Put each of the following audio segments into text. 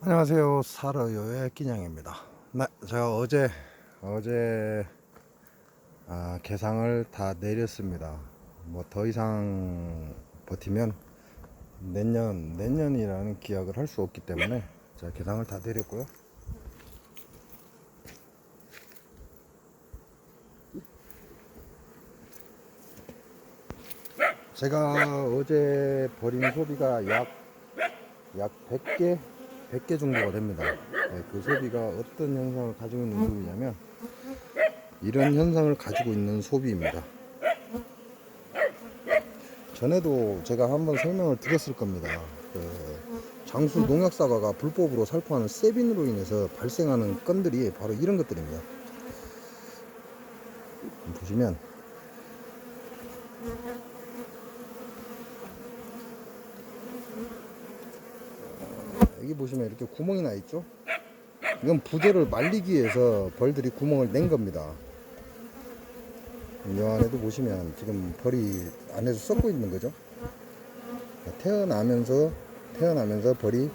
안녕하세요. 살아요의 끼냥입니다. 네, 제가 어제 어제 아, 개상을 다 내렸습니다. 뭐 더 이상 버티면 내년 내년이라는 기약을 할 수 없기 때문에 제가 개상을 다 내렸고요. 제가 어제 버린 소비가 약 약 100개 100개 정도가 됩니다. 네, 그 소비가 어떤 현상을 가지고 있는 소비냐면 이런 현상을 가지고 있는 소비입니다. 전에도 제가 한번 설명을 드렸을 겁니다. 그 장수 농약 사과가 불법으로 살포하는 세빈으로 인해서 발생하는 건들이 바로 이런 것들입니다. 보시면 여기 보시면 이렇게 구멍이 나 있죠? 이건 부재를 말리기 위해서 벌들이 구멍을 낸 겁니다. 이 안에도 보시면 지금 벌이 안에서 썩고 있는 거죠. 태어나면서 태어나면서 벌이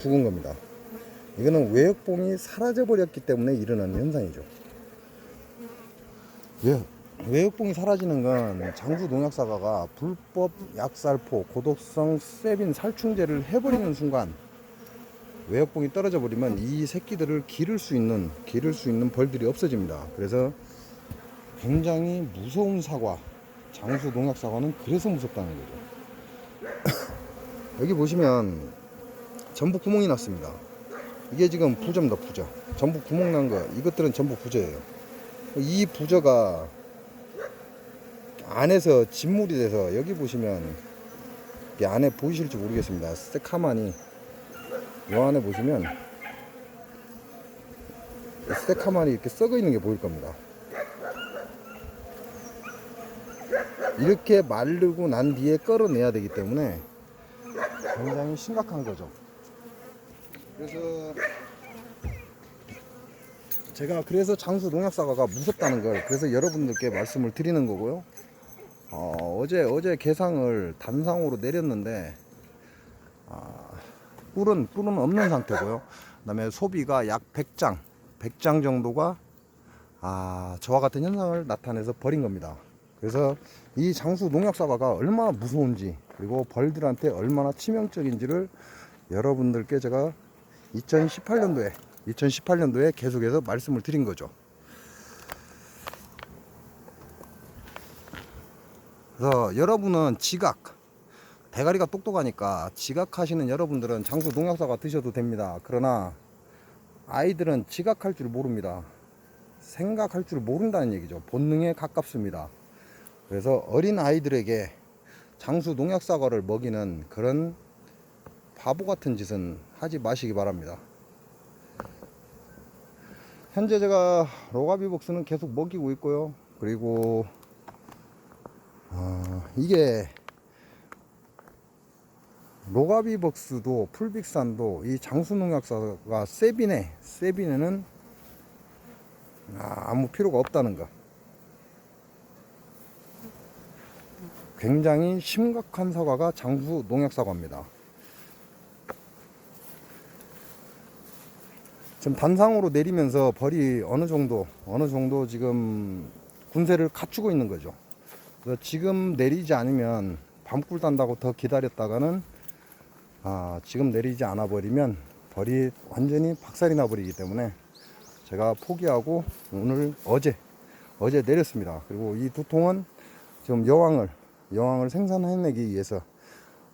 죽은 겁니다. 이거는 외역봉이 사라져 버렸기 때문에 일어나는 현상이죠. 왜 외역봉이 사라지는 건 장수 농약사과가 불법 약살포 고독성 세빈 살충제를 해버리는 순간 외역봉이 떨어져 버리면 이 새끼들을 기를 수 있는 기를 수 있는 벌들이 없어집니다. 그래서 굉장히 무서운 사과 장수 농약 사과는 그래서 무섭다는 거죠. 여기 보시면 전부 구멍이 났습니다. 이게 지금 부저입니다, 부저. 전부 구멍 난 거. 이것들은 전부 부저예요. 이 부저가 안에서 진물이 돼서 여기 보시면 이 안에 보이실지 모르겠습니다. 새카만이 이 안에 보시면 새카만이 이렇게 썩어 있는 게 보일 겁니다. 이렇게 마르고 난 뒤에 끌어내야 되기 때문에 굉장히 심각한 거죠. 그래서 제가 그래서 장수 농약 사과가 무섭다는 걸 그래서 여러분들께 말씀을 드리는 거고요. 어, 제 어제 개상을 단상으로 내렸는데 아, 꿀은 꿀은 없는 상태고요. 그다음에 소비가 약 100장 100장 정도가 아, 저와 같은 현상을 나타내서 버린 겁니다. 그래서 이 장수 농약 사과가 얼마나 무서운지 그리고 벌들한테 얼마나 치명적인지를 여러분들께 제가 2018년도에 2018년도에 계속해서 말씀을 드린 거죠. 그래서 여러분은 지각 대가리가 똑똑하니까 지각하시는 여러분들은 장수 농약사과 드셔도 됩니다. 그러나 아이들은 지각할 줄 모릅니다. 생각할 줄 모른다는 얘기죠. 본능에 가깝습니다. 그래서 어린 아이들에게 장수 농약 사과를 먹이는 그런 바보 같은 짓은 하지 마시기 바랍니다. 현재 제가 로가비복스는 계속 먹이고 있고요. 그리고 어, 이게 로가비벅스도 풀빅산도 이 장수농약사가 세빈에 세빈에는 아, 아무 필요가 없다는 거. 굉장히 심각한 사과가 장수 농약 사과입니다. 지금 단상으로 내리면서 벌이 어느 정도 어느 정도 지금 군세를 갖추고 있는 거죠. 그래서 지금 내리지 않으면 밤꿀 단다고 더 기다렸다가는 아, 지금 내리지 않아 버리면 벌이 완전히 박살이 나 버리기 때문에 제가 포기하고 오늘 어제 어제 내렸습니다. 그리고 이 두 통은 지금 여왕을 여왕을 생산해내기 위해서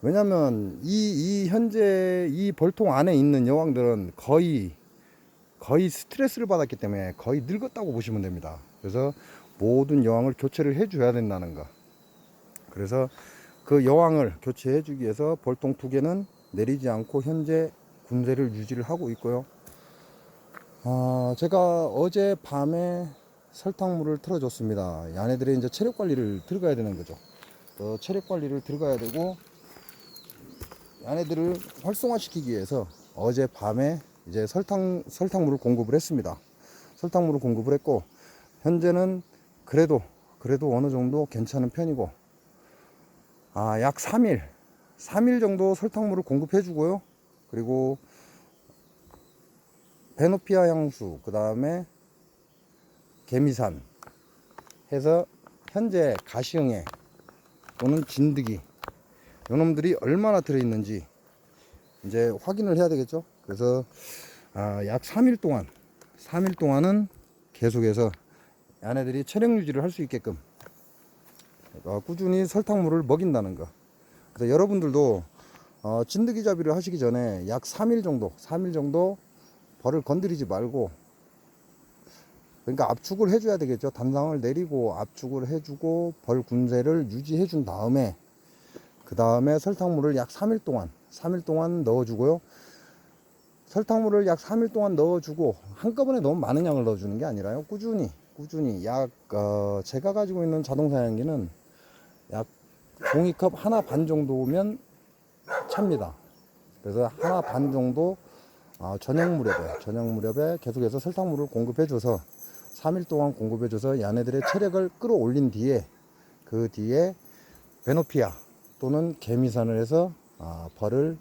왜냐면 이, 이 현재 이 벌통 안에 있는 여왕들은 거의 거의 스트레스를 받았기 때문에 거의 늙었다고 보시면 됩니다. 그래서 모든 여왕을 교체를 해줘야 된다는 거. 그래서 그 여왕을 교체해주기 위해서 벌통 두 개는 내리지 않고 현재 군대를 유지를 하고 있고요. 아, 제가 어제 밤에 설탕물을 틀어줬습니다. 얘네들의 이제 체력 관리를 들어가야 되는 거죠. 어, 체력 관리를 들어가야 되고 얘네들을 활성화시키기 위해서 어제 밤에 이제 설탕 설탕물을 공급을 했습니다. 설탕물을 공급을 했고 현재는 그래도 그래도 어느 정도 괜찮은 편이고 아, 약 3일 3일 정도 설탕물을 공급해 주고요. 그리고 베노피아 향수, 그 다음에 개미산 해서 현재 가시형에 또는 진드기 요놈들이 얼마나 들어있는지 이제 확인을 해야 되겠죠. 그래서 아, 약 3일 동안 3일 동안은 계속해서 얘네들이 체력 유지를 할 수 있게끔 어, 꾸준히 설탕물을 먹인다는 거. 그래서 여러분들도 어, 진드기 잡이를 하시기 전에 약 3일 정도, 3일 정도 벌을 건드리지 말고 그러니까 압축을 해줘야 되겠죠. 단상을 내리고 압축을 해주고 벌 군세를 유지해 준 다음에 그 다음에 설탕물을 약 3일 동안 3일 동안 넣어주고요. 설탕물을 약 3일 동안 넣어주고 한꺼번에 너무 많은 양을 넣어주는 게 아니라요. 꾸준히 꾸준히 약 어, 제가 가지고 있는 자동 사양기는 약 종이컵 하나 반 정도면 찹니다. 그래서 하나 반 정도 아, 저녁 무렵에 저녁 무렵에 계속해서 설탕물을 공급해줘서 3일 동안 공급해줘서 얘네들의 체력을 끌어올린 뒤에 그 뒤에 베노피아 또는 개미산을 해서 아, 벌을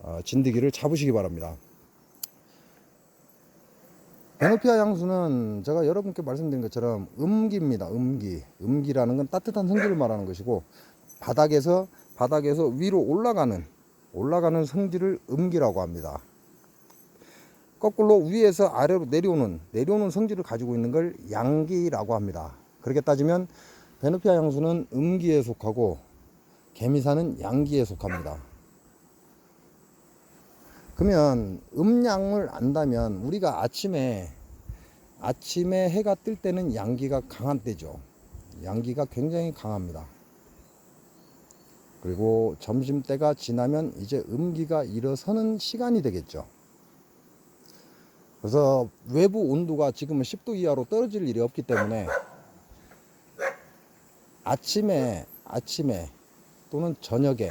어, 진드기를 잡으시기 바랍니다. 베노피아 향수는 제가 여러분께 말씀드린 것처럼 음기입니다. 음기. 음기라는 건 따뜻한 성질을 말하는 것이고 바닥에서 바닥에서 위로 올라가는 올라가는 성질을 음기라고 합니다. 거꾸로 위에서 아래로 내려오는 내려오는 성질을 가지고 있는 걸 양기라고 합니다. 그렇게 따지면 베노피아 향수는 음기에 속하고 개미사는 양기에 속합니다. 그러면 음양을 안다면 우리가 아침에 아침에 해가 뜰 때는 양기가 강한 때죠. 양기가 굉장히 강합니다. 그리고 점심 때가 지나면 이제 음기가 일어서는 시간이 되겠죠. 그래서 외부 온도가 지금은 10도 이하로 떨어질 일이 없기 때문에 아침에 아침에 또는 저녁에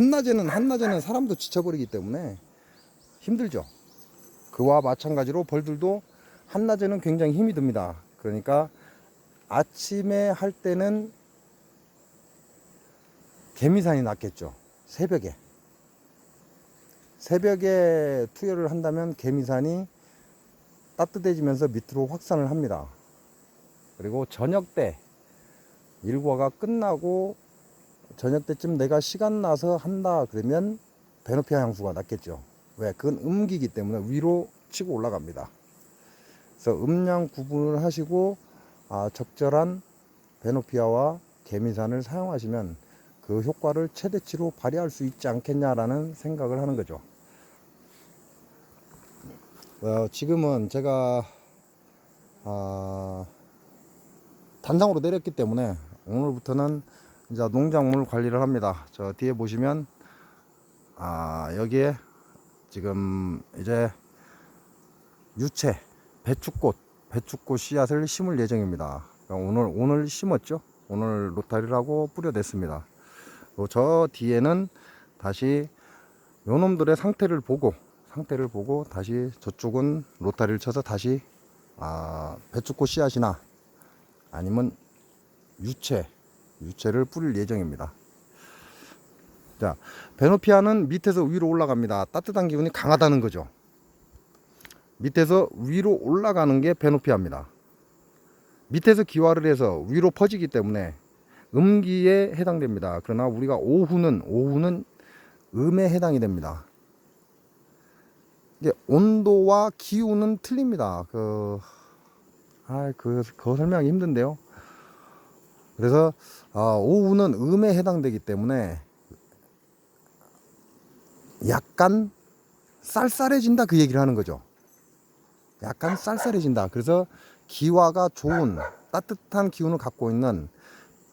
한낮에는 한낮에는 사람도 지쳐버리기 때문에 힘들죠. 그와 마찬가지로 벌들도 한낮에는 굉장히 힘이 듭니다. 그러니까 아침에 할 때는 개미산이 낫겠죠. 새벽에. 새벽에 투여를 한다면 개미산이 따뜻해지면서 밑으로 확산을 합니다. 그리고 저녁 때 일과가 끝나고 저녁 때쯤 내가 시간 나서 한다 그러면 베노피아 향수가 낫겠죠. 왜? 그건 음기기 때문에 위로 치고 올라갑니다. 그래서 음량 구분을 하시고 아, 적절한 베노피아와 개미산을 사용하시면 그 효과를 최대치로 발휘할 수 있지 않겠냐라는 생각을 하는 거죠. 어, 지금은 제가 아, 단상으로 내렸기 때문에 오늘부터는 이제 농작물 관리를 합니다. 저 뒤에 보시면 아, 여기에 지금 이제 유채, 배추꽃, 배추꽃 씨앗을 심을 예정입니다. 오늘 오늘 심었죠. 오늘 로타리를 하고 뿌려냈습니다. 저 뒤에는 다시 요놈들의 상태를 보고 상태를 보고 다시 저쪽은 로타리를 쳐서 다시 아, 배추꽃 씨앗이나 아니면 유채 유채를 뿌릴 예정입니다. 자, 베노피아는 밑에서 위로 올라갑니다. 따뜻한 기운이 강하다는 거죠. 밑에서 위로 올라가는 게 베노피아입니다. 밑에서 기화를 해서 위로 퍼지기 때문에 음기에 해당됩니다. 그러나 우리가 오후는 오후는 음에 해당이 됩니다. 이게 온도와 기후는 틀립니다. 그, 아, 그, 그거 설명하기 힘든데요. 그래서, 아, 오후는 음에 해당되기 때문에 약간 쌀쌀해진다 그 얘기를 하는 거죠. 약간 쌀쌀해진다. 그래서 기화가 좋은 따뜻한 기운을 갖고 있는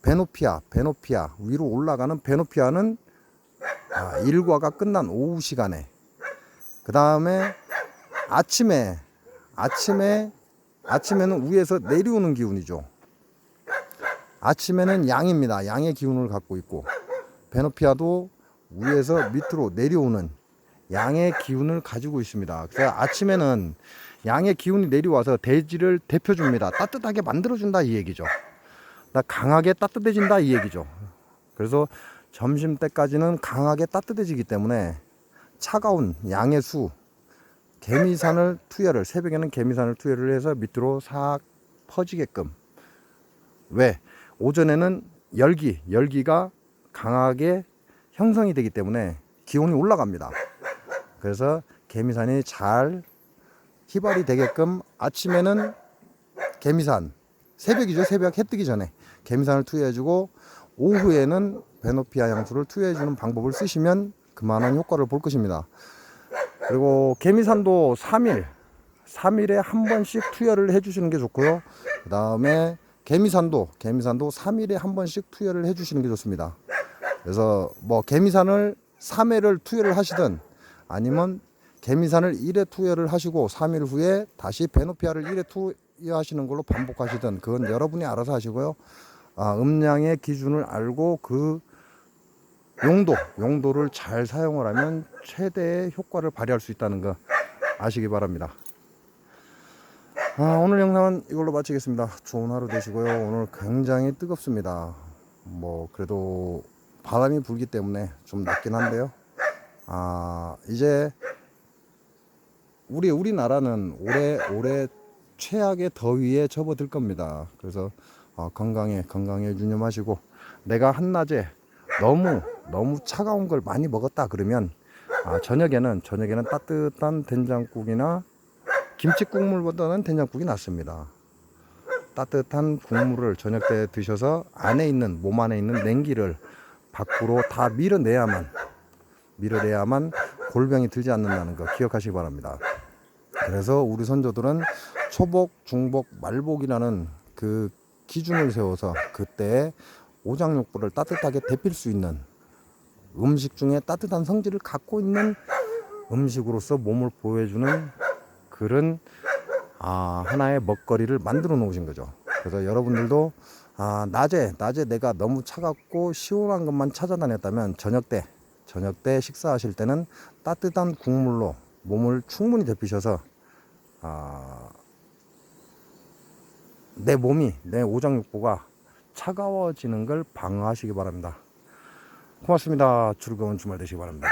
베노피아, 베노피아 위로 올라가는 베노피아는 아, 일과가 끝난 오후 시간에 그 다음에 아침에 아침에 아침에는 위에서 내려오는 기운이죠. 아침에는 양입니다. 양의 기운을 갖고 있고 베노피아도 위에서 밑으로 내려오는 양의 기운을 가지고 있습니다. 그래서 아침에는 양의 기운이 내려와서 대지를 데펴줍니다. 따뜻하게 만들어준다 이 얘기죠. 나 강하게 따뜻해진다 이 얘기죠. 그래서 점심 때까지는 강하게 따뜻해지기 때문에 차가운 양의 수 개미산을 투여를 새벽에는 개미산을 투여를 해서 밑으로 싹 퍼지게끔 왜 오전에는 열기 열기가 강하게 형성이 되기 때문에 기온이 올라갑니다. 그래서 개미산이 잘 희발이 되게끔 아침에는 개미산 새벽이죠 새벽 해 뜨기 전에 개미산을 투여해주고 오후에는 베노피아 향수를 투여해주는 방법을 쓰시면 그만한 효과를 볼 것입니다. 그리고 개미산도 3일 3일에 한 번씩 투여를 해주시는 게 좋고요. 그 다음에 개미산도 개미산도 3일에 한 번씩 투여를 해 주시는 게 좋습니다. 그래서 뭐 개미산을 3회를 투여를 하시든 아니면 개미산을 1회 투여를 하시고 3일 후에 다시 베노피아를 1회 투여하시는 걸로 반복하시든 그건 여러분이 알아서 하시고요. 아, 음량의 기준을 알고 그 용도, 용도를 잘 사용을 하면 최대의 효과를 발휘할 수 있다는 거 아시기 바랍니다. 아, 오늘 영상은 이걸로 마치겠습니다. 좋은 하루 되시고요. 오늘 굉장히 뜨겁습니다. 뭐 그래도 바람이 불기 때문에 좀 낫긴 한데요. 아, 이제 우리 우리나라는 올해 올해 최악의 더위에 접어들 겁니다. 그래서 어, 건강에 건강에 유념하시고 내가 한낮에 너무 너무 차가운 걸 많이 먹었다 그러면 아, 저녁에는 저녁에는 따뜻한 된장국이나 김치 국물보다는 된장국이 낫습니다. 따뜻한 국물을 저녁 때 드셔서 안에 있는 몸 안에 있는 냉기를 밖으로 다 밀어내야만 밀어내야만 골병이 들지 않는다는 거 기억하시기 바랍니다. 그래서 우리 선조들은 초복, 중복, 말복이라는 그 기준을 세워서 그때 오장육부를 따뜻하게 데필 수 있는 음식 중에 따뜻한 성질을 갖고 있는 음식으로서 몸을 보호해주는 그런 아, 하나의 먹거리를 만들어 놓으신 거죠. 그래서 여러분들도 아, 낮에 낮에 내가 너무 차갑고 시원한 것만 찾아다녔다면 저녁 때 저녁 때 식사하실 때는 따뜻한 국물로 몸을 충분히 데피셔서 아, 내 몸이 내 오장육부가 차가워지는 걸 방어하시기 바랍니다. 고맙습니다. 즐거운 주말 되시기 바랍니다.